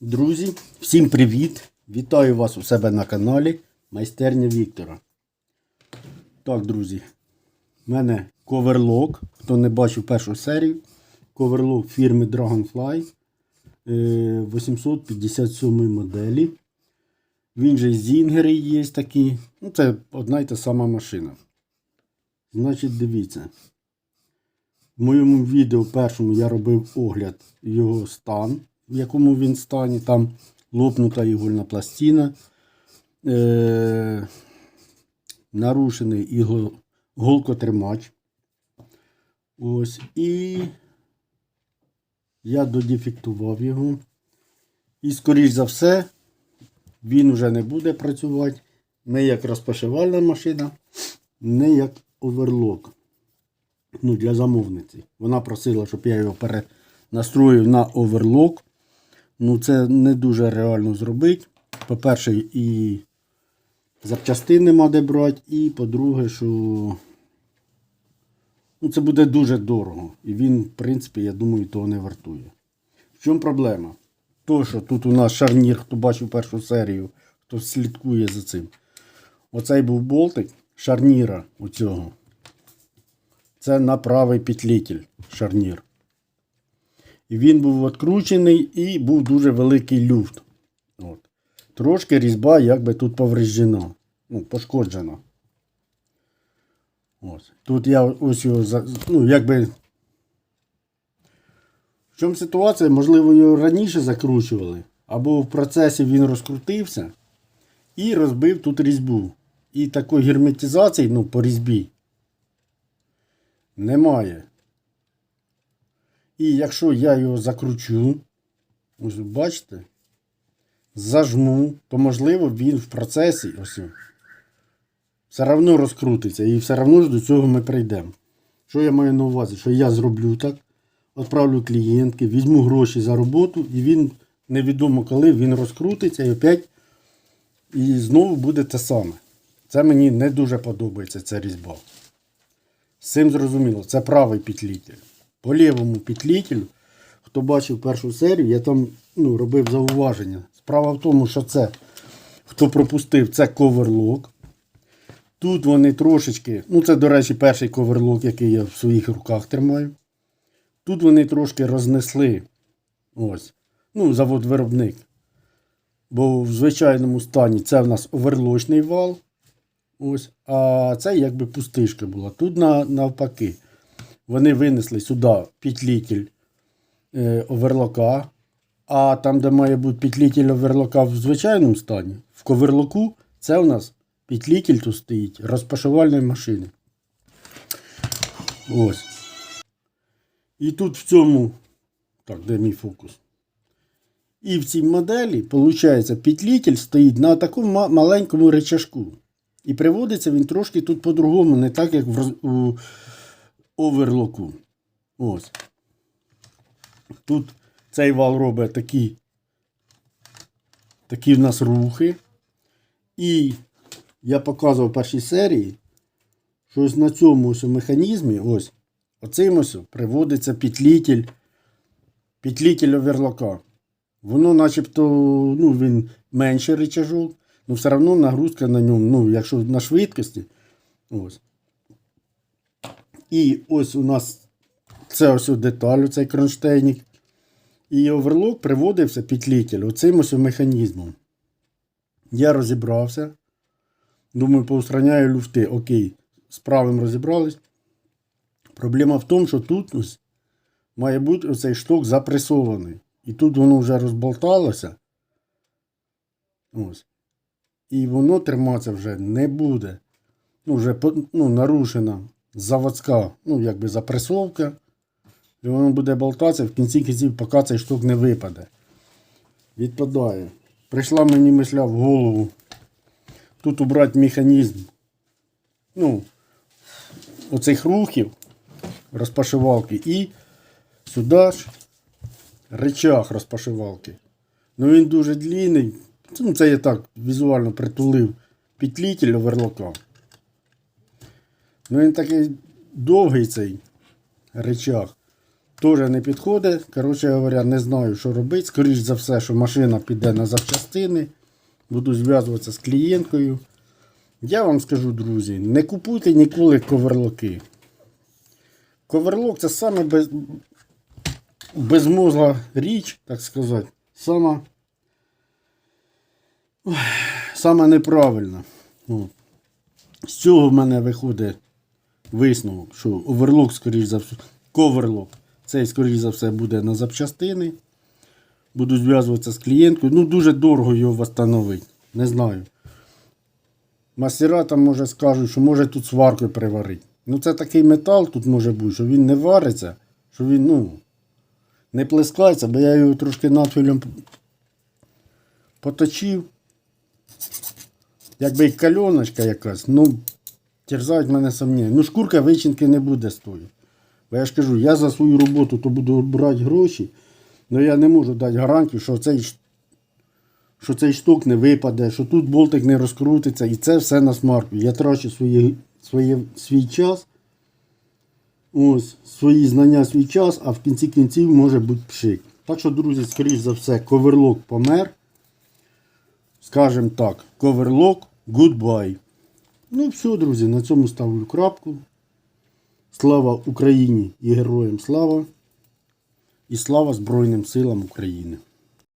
Друзі, всім привіт! Вітаю вас у себе на каналі Майстерня Віктора. Так, друзі, в мене коверлок. Хто не бачив першу серію, коверлок фірми Dragonfly е, 857 моделі. Він же Зінгери є такі. Ну, це одна й та сама машина. Значить, дивіться. В моєму відео першому я робив огляд його стан, в якому він стані. Там лопнута ігольна пластина, е- нарушений ігло- голкотримач. Ось. І я додефектував його. І, скоріш за все, він вже не буде працювати не як розпашивальна машина, не як оверлок ну, для замовниці. Вона просила, щоб я його перенастроїв на оверлок. Ну, це не дуже реально зробити. По-перше, і запчастин нема де брати, і по-друге, що ну, це буде дуже дорого. І він, в принципі, я думаю, того не вартує. В чому проблема? То, що тут у нас шарнір, хто бачив першу серію, хто слідкує за цим. Оцей був болтик шарніра оцього. Це на правий петлітель шарнір. І він був відкручений і був дуже великий люфт. От. Трошки різьба якби тут повреждена. Ну, пошкоджена. Ось. Тут я ось його ну, якби. В чому ситуація? Можливо, його раніше закручували, або в процесі він розкрутився і розбив тут різьбу. І такої герметизації, ну, по різьбі немає. І якщо я його закручу, ось бачите, зажму, то можливо він в процесі ось все одно розкрутиться і все одно ж до цього ми прийдемо. Що я маю на увазі? Що я зроблю так, відправлю клієнтки, візьму гроші за роботу, і він невідомо коли він розкрутиться і опять і знову буде те саме. Це мені не дуже подобається ця різьба. З цим зрозуміло, це правий петлітель. По лівому петлітелю, хто бачив першу серію, я там ну, робив зауваження. Справа в тому, що це, хто пропустив, це коверлок. Тут вони трошечки, ну це, до речі, перший коверлок, який я в своїх руках тримаю. Тут вони трошки рознесли ось, ну, завод-виробник. Бо в звичайному стані це в нас оверлочний вал. Ось, а це якби пустишка була. Тут на, навпаки. Вони винесли сюди петлітель е, оверлока. А там, де має бути петлітель оверлока в звичайному стані, в коверлоку, це у нас петлітель тут стоїть розпашувальної машини. Ось. І тут в цьому. Так, де мій фокус? І в цій моделі, виходить, петлітель стоїть на такому маленькому речашку. І приводиться він трошки тут по-другому, не так, як в у оверлоку. Ось. Тут цей вал робить такі, такі в нас рухи. І я показував в першій серії, що ось на цьому ось механізмі, ось, оцим ось приводиться петлітель, петлітель оверлока. Воно начебто, ну, він менший рычажок, але все одно нагрузка на ньому, ну, якщо на швидкості. Ось. І ось у нас це ось деталь, цей кронштейник. І оверлок приводився петлітель оцим ось механізмом. Я розібрався. Думаю, поустраняю люфти. Окей, з правим розібрались. Проблема в тому, що тут ось має бути оцей шток запресований. І тут воно вже розболталося. Ось. І воно триматися вже не буде. Ну, вже ну, нарушена заводська, ну, якби запресовка. І воно буде болтатися в кінці кінців, поки цей шток не випаде. Відпадає. Прийшла мені мисля в голову. Тут убрати механізм. Ну, оцих рухів розпашивалки і сюди ж речах розпашивалки. Ну він дуже длинний. Ну, це я так візуально притулив петлітель оверлока. Ну він такий довгий цей речах. Теж не підходить. Коротше говоря, не знаю, що робити. Скоріше за все, що машина піде на запчастини. Буду зв'язуватися з клієнткою. Я вам скажу, друзі, не купуйте ніколи коверлоки. Коверлок це саме без... безмозла річ, так сказати. Сама, Ой, саме неправильна. Ну, з цього в мене виходить висновок, що оверлок, скоріш за все, коверлок, цей, скоріш за все, буде на запчастини. Буду зв'язуватися з клієнткою. Ну, дуже дорого його встановити. Не знаю. Мастера там може скажуть, що може тут сваркою приварити. Ну це такий метал тут може бути, що він не вариться, що він, ну, не плескається, бо я його трошки надфілем поточив. Якби і кальоночка якась, ну, терзають мене сумніви. Ну, шкурка вичинки не буде стоїти. Бо я ж кажу, я за свою роботу то буду брати гроші, але я не можу дати гарантію, що цей, що цей штук не випаде, що тут болтик не розкрутиться, і це все на смарку. Я трачу свої, своє, свій час, ось, свої знання, свій час, а в кінці кінців може бути пшик. Так що, друзі, скоріш за все, коверлок помер. Скажем так, коверлок, goodbye. Ну все, друзі, на цьому ставлю крапку. Слава Україні і героям слава! І слава Збройним силам України!